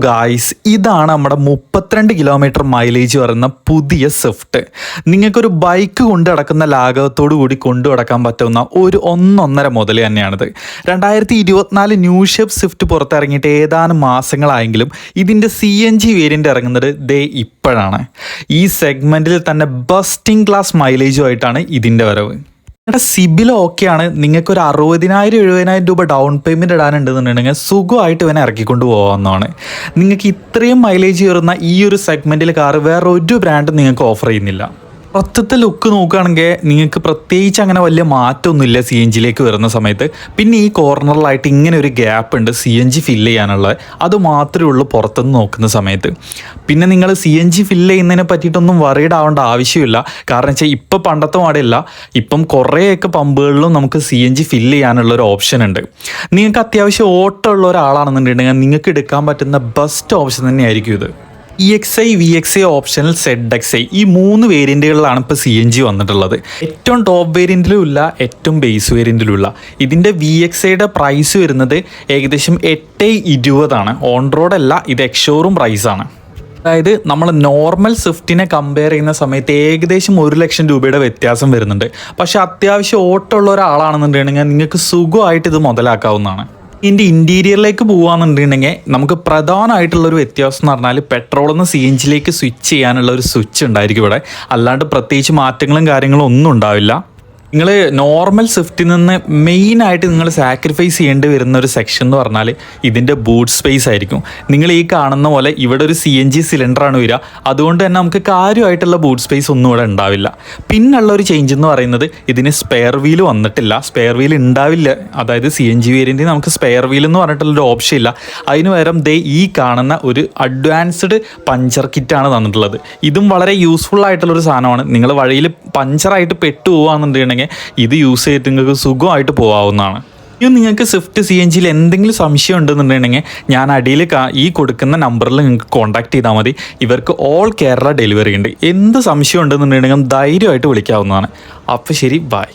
Guys ഇതാണ് നമ്മുടെ മുപ്പത്തിരണ്ട് കിലോമീറ്റർ മൈലേജ് വരുന്ന പുതിയ സ്വിഫ്റ്റ് നിങ്ങൾക്കൊരു ബൈക്ക് കൊണ്ട് നടക്കുന്ന ലാഘവത്തോടു കൂടി കൊണ്ടു നടക്കാൻ പറ്റുന്ന ഒരു ഒന്നൊന്നര മുതൽ തന്നെയാണിത്. രണ്ടായിരത്തി ഇരുപത്തിനാല് ന്യൂ സ്വിഫ്റ്റ് പുറത്തിറങ്ങിയിട്ട് ഏതാനും മാസങ്ങളായെങ്കിലും ഇതിന്റെ സി എൻ ജി വേരിയന്റ് ഇറങ്ങുന്നത് ദേ ഇപ്പോഴാണ്. ഈ സെഗ്മെന്റിൽ തന്നെ ബസ്റ്റിംഗ് ക്ലാസ് മൈലേജുമായിട്ടാണ് ഇതിന്റെ വരവ്. നിങ്ങളുടെ സിബിൽ ആണ് നിങ്ങൾക്ക് ഒരു അറുപതിനായിരം എഴുപതിനായിരം രൂപ ഡൗൺ പേയ്മെന്റ് ഇടാനുണ്ടെന്നുണ്ടെങ്കിൽ സുഖമായിട്ട് ഇവനെ ഇറക്കിക്കൊണ്ട് പോകാവുന്നതാണ്. നിങ്ങൾക്ക് ഇത്രയും മൈലേജ് കയറുന്ന ഈ ഒരു സെഗ്മെന്റിൽ കാർ വേറെ ഒരു ബ്രാൻഡും നിങ്ങൾക്ക് ഓഫർ ചെയ്യുന്നില്ല. പുറത്തത്തെ ലുക്ക് നോക്കുകയാണെങ്കിൽ നിങ്ങൾക്ക് പ്രത്യേകിച്ച് അങ്ങനെ വലിയ മാറ്റമൊന്നുമില്ല സി എൻ ജിയിലേക്ക് വരുന്ന സമയത്ത്. പിന്നെ ഈ കോർണറിലായിട്ട് ഇങ്ങനെ ഒരു ഗ്യാപ്പ് ഉണ്ട് സി എൻ ജി ഫില്ല് ചെയ്യാനുള്ളത്. അത് മാത്രമേ ഉള്ളൂ പുറത്തുനിന്ന് നോക്കുന്ന സമയത്ത്. പിന്നെ നിങ്ങൾ സി എൻ ജി ഫില്ല് ചെയ്യുന്നതിനെ പറ്റിയിട്ടൊന്നും വറീഡ് ആവേണ്ട ആവശ്യമില്ല. കാരണം വെച്ചാൽ ഇപ്പം പണ്ടത്തെ പാടില്ല ഇപ്പം കുറേയൊക്കെ പമ്പുകളിലും നമുക്ക് സി എൻ ജി ഫില്ല് ചെയ്യാനുള്ള ഒരു ഓപ്ഷൻ ഉണ്ട്. നിങ്ങൾക്ക് അത്യാവശ്യം ഓട്ടമുള്ള ഒരാളാണെന്നുണ്ടെങ്കിൽ നിങ്ങൾക്ക് എടുക്കാൻ പറ്റുന്ന ബെസ്റ്റ് ഓപ്ഷൻ തന്നെയായിരിക്കും ഇത്. E X I V X I optional Z X I ഈ മൂന്ന് വേരിയന്റുകളിലാണ് ഇപ്പോൾ സി എൻ ജി വന്നിട്ടുള്ളത്. ഏറ്റവും ടോപ്പ് വേരിയന്റിലും ഇല്ല ഏറ്റവും ബേസ് വേരിയന്റിലും ഇല്ല ഇതിന്റെ വി എക്സ് ഐയുടെ പ്രൈസ് വരുന്നത് ഏകദേശം എട്ട് ഇരുപതാണ്. ഓൺ റോഡ് അല്ല ഇത് എക്ഷോറും പ്രൈസാണ് അതായത് നമ്മൾ നോർമൽ സ്വിഫ്റ്റിനെ കമ്പയർ ചെയ്യുന്ന സമയത്ത് ഏകദേശം ഒരു ലക്ഷം രൂപയുടെ വ്യത്യാസം വരുന്നുണ്ട്. പക്ഷേ അത്യാവശ്യം ഓട്ടമുള്ള ഒരാളാണെന്നുണ്ടെങ്കിൽ നിങ്ങൾക്ക് സുഖമായിട്ട് ഇത് മുതലാക്കാവുന്നതാണ്. ഇതിന്റെ ഇന്റീരിയറിലേക്ക് പോകുകയാണെന്നുണ്ടെങ്കിൽ നമുക്ക് പ്രധാനമായിട്ടുള്ളൊരു വ്യത്യാസം എന്ന് പറഞ്ഞാൽ പെട്രോളിൽ നിന്ന് സി എൻ ജിയിലേക്ക് സ്വിച്ച് ചെയ്യാനുള്ള ഒരു സ്വിച്ച് ഉണ്ടായിരിക്കും ഇവിടെ. അല്ലാണ്ട് പ്രത്യേകിച്ച് മാറ്റങ്ങളും കാര്യങ്ങളും ഒന്നും ഉണ്ടാവില്ല. നിങ്ങൾ നോർമൽ സ്വിഫ്റ്റിൽ നിന്ന് മെയിൻ ആയിട്ട് നിങ്ങൾ സാക്രിഫൈസ് ചെയ്യേണ്ടി വരുന്ന ഒരു സെക്ഷൻ എന്ന് പറഞ്ഞാൽ ഇതിന്റെ ബൂട്ട് സ്പേസ് ആയിരിക്കും. നിങ്ങൾ ഈ കാണുന്ന പോലെ ഇവിടെ ഒരു സി എൻ ജി സിലിണ്ടറാണ് വരിക. അതുകൊണ്ട് തന്നെ നമുക്ക് കാര്യമായിട്ടുള്ള ബൂട്ട് സ്പേസ് ഒന്നും ഇവിടെ ഉണ്ടാവില്ല. പിന്നുള്ള ഒരു ചേഞ്ച് എന്ന് പറയുന്നത് ഇതിന് സ്പെയർ വീൽ വന്നിട്ടില്ല. സ്പെയർ വീൽ ഉണ്ടാവില്ല. അതായത് സി എൻ ജി വേരിയന്റിൽ നമുക്ക് സ്പെയർ വീൽ എന്ന് പറഞ്ഞിട്ടുള്ളൊരു ഓപ്ഷൻ ഇല്ല. അതിന് പകരം ദേ ഈ കാണുന്ന ഒരു അഡ്വാൻസ്ഡ് പഞ്ചർ കിറ്റാണ് തന്നിട്ടുള്ളത്. ഇതും വളരെ യൂസ്ഫുൾ ആയിട്ടുള്ളൊരു സാധനമാണ്. നിങ്ങൾ വഴിയിൽ പഞ്ചറായിട്ട് പെട്ടു പോവുകയാണെന്നുണ്ടെങ്കിൽ ഇത് യൂസ് ചെയ്തിട്ട് നിങ്ങൾക്ക് സുഖമായിട്ട് പോകാവുന്നതാണ് ഇനി നിങ്ങൾക്ക് സ്വിഫ്റ്റ് സി എൻ ജിയിൽ എന്തെങ്കിലും സംശയം ഉണ്ടെന്നുണ്ടെങ്കിൽ ഞാൻ അടിയിൽ ഈ കൊടുക്കുന്ന നമ്പറിൽ നിങ്ങൾക്ക് കോൺടാക്ട് ചെയ്താൽ മതി. ഇവർക്ക് ഓൾ കേരള ഡെലിവറി ഉണ്ട്. എന്ത് സംശയം ഉണ്ടെന്നുണ്ടെങ്കിൽ ധൈര്യമായിട്ട് വിളിക്കാവുന്നതാണ്. അപ്പോൾ ശരി ബൈ